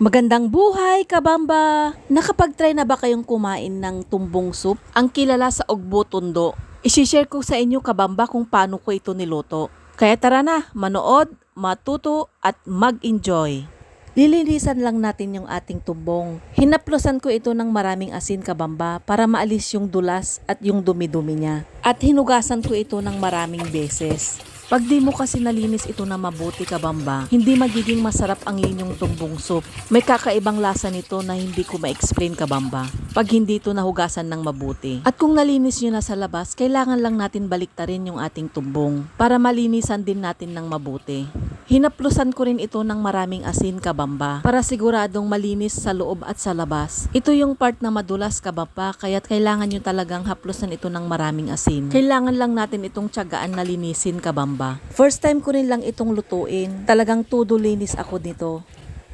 Magandang buhay, kabamba! Nakapag-try na ba kayong kumain ng tumbong soup? Ang kilala sa Ugbo Tundo. Isishare ko sa inyo, kabamba, kung paano ko ito niluto. Kaya tara na, manood, matuto, at mag-enjoy. Lilinisan lang natin yung ating tumbong. Hinaplosan ko ito ng maraming asin kabamba para maalis yung dulas at yung dumi-dumi niya. At hinugasan ko ito ng maraming beses. Pag di mo kasi nalinis ito na mabuti kabamba, hindi magiging masarap ang inyong tumbong soup. May kakaibang lasa nito na hindi ko ma-explain kabamba. Pag hindi ito nahugasan ng mabuti. At kung nalinis nyo na sa labas, kailangan lang natin baliktarin yung ating tumbong para malinisan din natin ng mabuti. Hinaplusan ko rin ito ng maraming asin kabamba para siguradong malinis sa loob at sa labas. Ito yung part na madulas kabamba kaya kailangan nyo talagang haplusan ito ng maraming asin. Kailangan lang natin itong tiyagaan na linisin kabamba. First time ko rin lang itong lutuin. Talagang todo linis ako nito.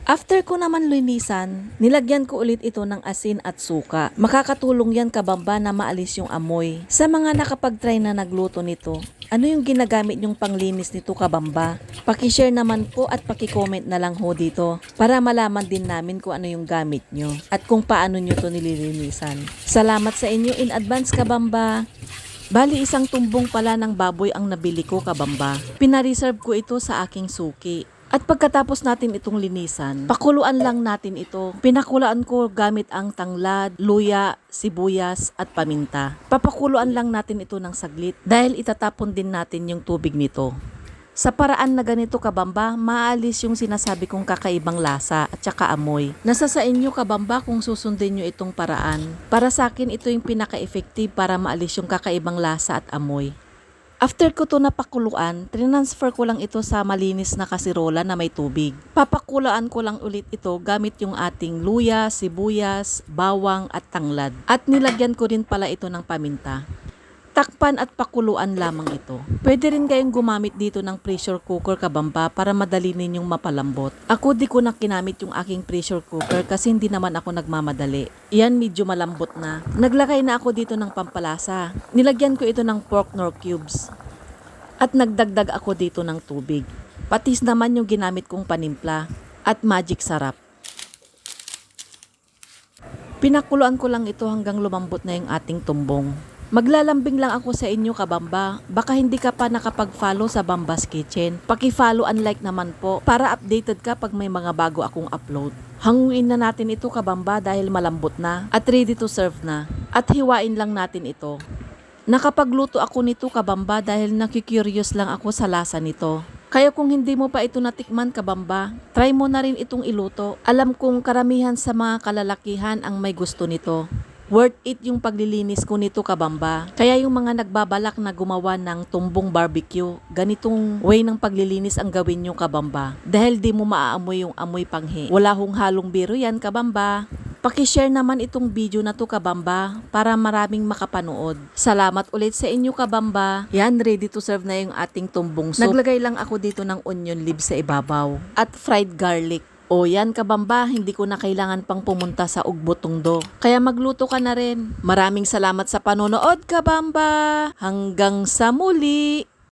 After ko naman linisan, nilagyan ko ulit ito ng asin at suka. Makakatulong yan kabamba na maalis yung amoy. Sa mga nakapag-try na nagluto nito, ano yung ginagamit yung panglinis nito kabamba? Pakishare naman po at pakicomment na lang ho dito para malaman din namin kung ano yung gamit nyo at kung paano nyo to nililinisan. Salamat sa inyo in advance kabamba! Bali isang tumbong pala ng baboy ang nabili ko kabamba. Pinareserve ko ito sa aking suki. At pagkatapos natin itong linisan, pakuluan lang natin ito. Pinakulaan ko gamit ang tanglad, luya, sibuyas at paminta. Papakuluan lang natin ito ng saglit dahil itatapon din natin yung tubig nito. Sa paraan na ganito kabamba, maalis yung sinasabi kong kakaibang lasa at saka amoy. Nasa sa inyo kabamba kung susundin nyo itong paraan. Para sa akin ito yung pinaka-effective para maalis yung kakaibang lasa at amoy. After ko to napakuluan, transfer ko lang ito sa malinis na kasirola na may tubig. Papakulaan ko lang ulit ito gamit yung ating luya, sibuyas, bawang at tanglad. At nilagyan ko rin pala ito ng paminta. Takpan at pakuluan lamang ito. Pwede rin kayong gumamit dito ng pressure cooker kabamba para madali ninyong mapalambot. Ako di ko na kinamit yung aking pressure cooker kasi hindi naman ako nagmamadali. Yan medyo malambot na. Naglagay na ako dito ng pampalasa. Nilagyan ko ito ng pork nor cubes. At nagdagdag ako dito ng tubig. Patis naman yung ginamit kong panimpla. At magic sarap. Pinakuluan ko lang ito hanggang lumambot na yung ating tumbong. Maglalambing lang ako sa inyo kabamba. Baka hindi ka pa nakapag-follow sa Bambas Kitchen. Paki-follow and like naman po para updated ka pag may mga bago akong upload. Hanguin na natin ito kabamba dahil malambot na at ready to serve na. At hiwain lang natin ito. Nakapagluto ako nito kabamba dahil nakikurious lang ako sa lasa nito. Kaya kung hindi mo pa ito natikman kabamba, try mo na rin itong iluto. Alam kong karamihan sa mga kalalakihan ang may gusto nito. Worth it yung paglilinis ko nito kabamba. Kaya yung mga nagbabalak na gumawa ng tumbong barbecue, ganitong way ng paglilinis ang gawin nyo kabamba. Dahil di mo maaamoy yung amoy panghi. Wala hong halong biro yan kabamba. Pakishare naman itong video na to kabamba para maraming makapanood. Salamat ulit sa inyo kabamba. Yan, ready to serve na yung ating tumbong soup. Naglagay lang ako dito ng onion leaves sa ibabaw at fried garlic. O yan kabamba, hindi ko na kailangan pang pumunta sa Ugbotungdo. Kaya magluto ka na rin. Maraming salamat sa panonood kabamba. Hanggang sa muli!